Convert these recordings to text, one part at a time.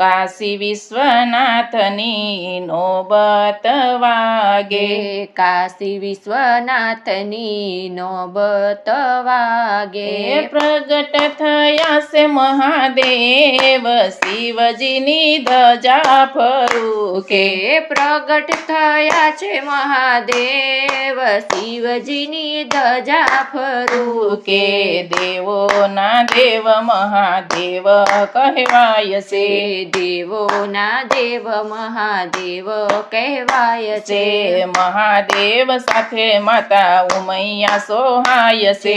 કાશી વિશ્વનાથની નોબત વાગે. કાશી વિશ્વનાથની નોબત વાગે. પ્રગટ થયા છે મહાદેવ શિવજીની ધજા ફરું કે કે પ્રગટ થયા છે મહાદેવ શિવજીની ધજા ફરુકે. દેવોના દેવ મહાદેવ કહેવાય છે. દેવોના દેવ મહાદેવ કહેવાય છે. મહાદેવ સાથે માતા ઉમૈયા સોહાય છે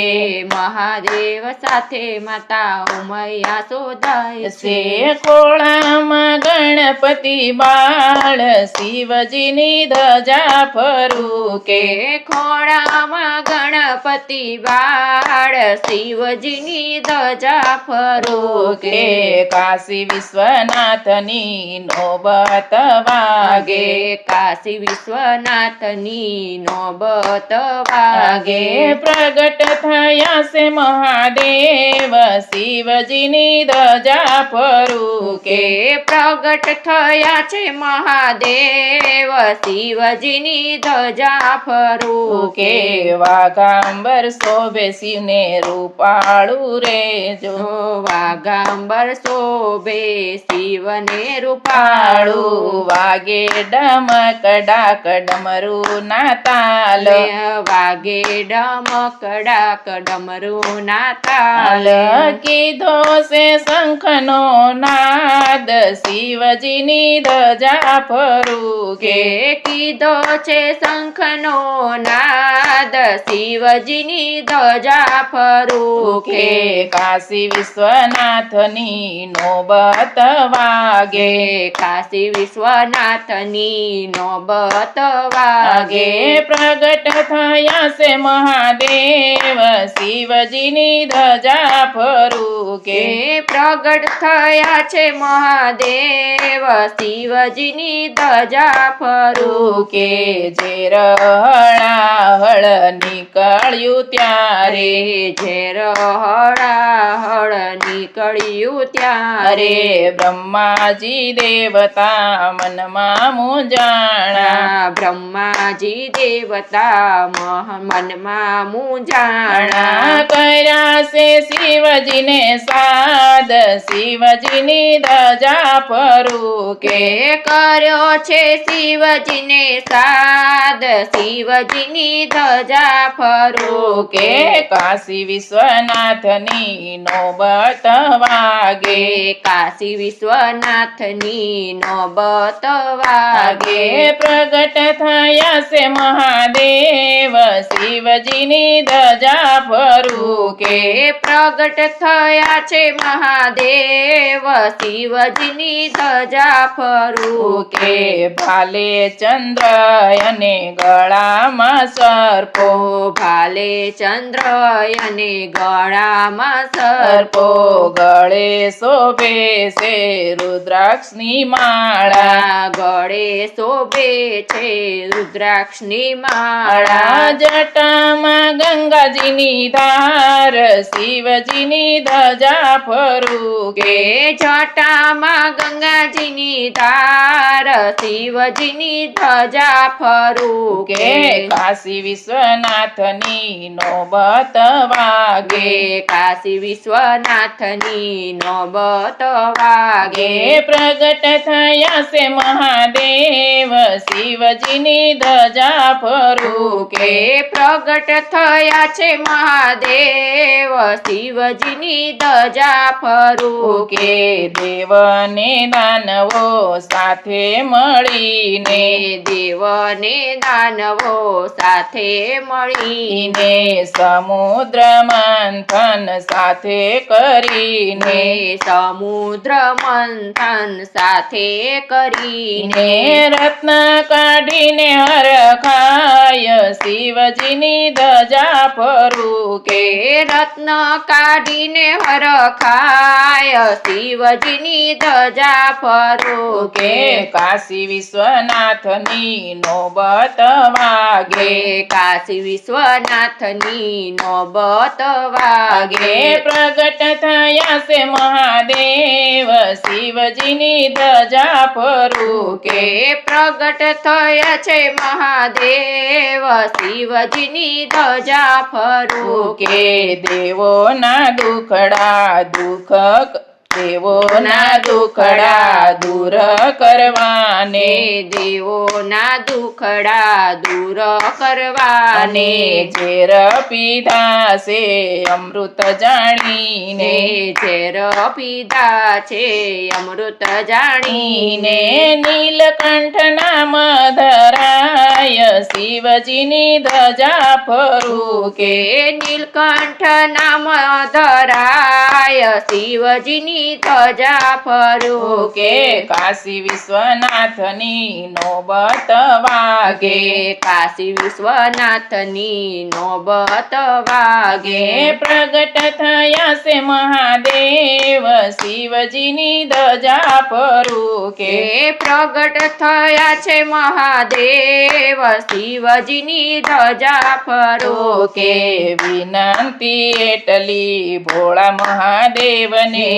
મહાદેવ સાથે માતા ઉમૈયા શોધાય છે. કોળામાં ગણપતિ બાળ શિવજીની ધજા ફરું કે ખોળામાં ગણપતિ બાળ શિવજીની ધજા ફરું કે કાશી વિશ્વનાથની નોબત વાગે. કાશી વિશ્વનાથની નોબત વાગે. પ્રગટ થયા છે મહાદેવ શિવજીની ધજા ફરુકે. કે પ્રગટ થયા છે મહાદેવ શિવજીની ધજા ફરુકે. વાઘાંબર શોભે શિવને રૂપાળું રે જો વાગાંબર શોભે શિવને પાળું રૂપાળું વાગે ડમક ડાક ડમરું ના તાલ વાગે ડમકડાક ડમરું ના તાલ કીધો છે શંખનો નાદ શિવજીની ધજા ફરું કે કીધો છે શંખનો નાદ શિવજીની ધજા ફરું કે કાશી વિશ્વનાથની નોબત વાગે કાશી વિશ્વનાથની નોબત વાગે. પ્રગટ થયા છે મહાદેવ શિવજીની ધજા ફરુકે. કે પ્રગટ થયા છે મહાદેવ શિવજીની ધજા ફરુકે. જે હળ નીકળ્યું ત્યારે. ઝેર હળાહળ નીકળ્યું ત્યારે. અરે બ્રહ્માજી દેવતા મનમાં મૂંઝાણા. બ્રહ્માજી દેવતા મનમાં મૂંઝાણા. કર્યા છે શિવજીને સાદ શિવજીની ધજા ફરું કે કર્યો છે શિવજીને સાદ શિવજીની ધજા ફરું કે કાશી વિશ્વનાથની નોબત વાગે. કાશી કાશી વિશ્વનાથની નોબત વાગે। પ્રગટ થયા છે મહાદેવ શિવજીની ધજા ફરું કે કે પ્રગટ થયા છે મહાદેવ શિવજીની ધજા ફરુકે। ભાલે ચંદ્ર અને ગળામાં સર્પો। ભાલે ચંદ્ર અને ગળામાં સર્પો સર્પો। ગળે શોભે છે। રુદ્રાક્ષની માળા માળા ગળે શોભે છે રુદ્રાક્ષની માળા. જટામાં ગંગાજીની ધાર શિવજીની ધજા ફરુગે જટામાં ગંગાજીની ધાર શિવજીની ધજા ફરુગે કાશી વિશ્વનાથની નોબત વાગે. કાશી વિશ્વનાથની નોબત વાગે. વાગે પ્રગટ થયા છે મહાદેવ શિવજીની ધજા ફરું. કે પ્રગટ થયા છે મહાદેવ શિવજીની ધજા ફરું. કે દેવને દાનવો સાથે મળીને દેવને દેવ દાનવો સાથે મળીને સમુદ્ર મંથન સાથે કરીને સમુદ્ર સમુદ્ર મંથન સાથે કરીને રત્ન કાઢીને હરખાય શિવજીની ધજા ફરું કે રત્ન કાઢીને હરખાય શિવજીની ધજા ફરો કે કાશી વિશ્વનાથની નોબત વાગે? કાશી વિશ્વનાથની નોબત વાગે. પ્રગટ થયા છે મહાદેવ શિવજીની ધજા ફરું કે? પ્રગટ થયા છે મહાદેવ શિવજીની ધજા ફરું કે દેવોના દુખડા દુઃખ દેવોના દુખડા દૂર કરવાને. દેવો દેવોના દુખડા દૂર કરવાને. ઝેર પીધા છે અમૃત જાણીને. ઝેર પીધા છે અમૃત જાણીને. નીલકંઠ નામ ધરાય શિવજીની ધજા ફરું કે નીલકંઠ નામ ધરાય શિવજીની ધજા ફરું કે કાશી વિશ્વનાથની નોબત વાગે. કાશી વિશ્વનાથની નોબત વાગે. પ્રગટ થયા છે મહાદેવ શિવજીની ધજા ફરું કે પ્રગટ થયા છે મહાદેવ શિવજીની ધજા ફરો કે વિનંતી એટલી ભોળા મહાદેવને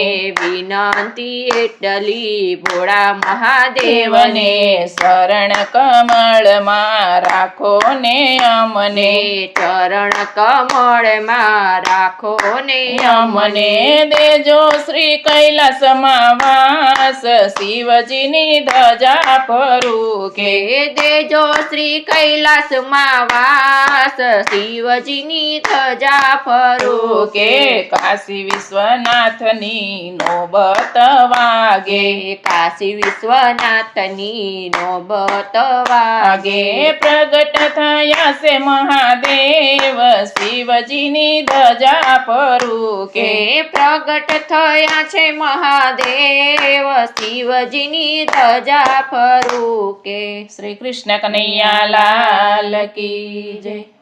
વિનંતી એટલી ભોળા મહાદેવને. દેવને શરણ કમળમાં રાખો ને અમને. ચરણ કમળમાં રાખો ને અમને દેજો શ્રી કૈલાસમાં વાસ. શિવજીની ધજા ફરું કે કે દેજો શ્રી કૈલાસમાં વાસ. શિવજીની ધજા ફરું કે કાશી વિશ્વનાથની નોબત વાગે કાશી વિશ્વનાથની નોબત વાગે. પ્રગટ થયા છે મહાદેવ શિવજીની ધજા પરુકે. પ્રગટ થયા છે મહાદેવ શિવજીની ધજા ફરું કે શ્રી કૃષ્ણ કનૈયા લાલ કી જય.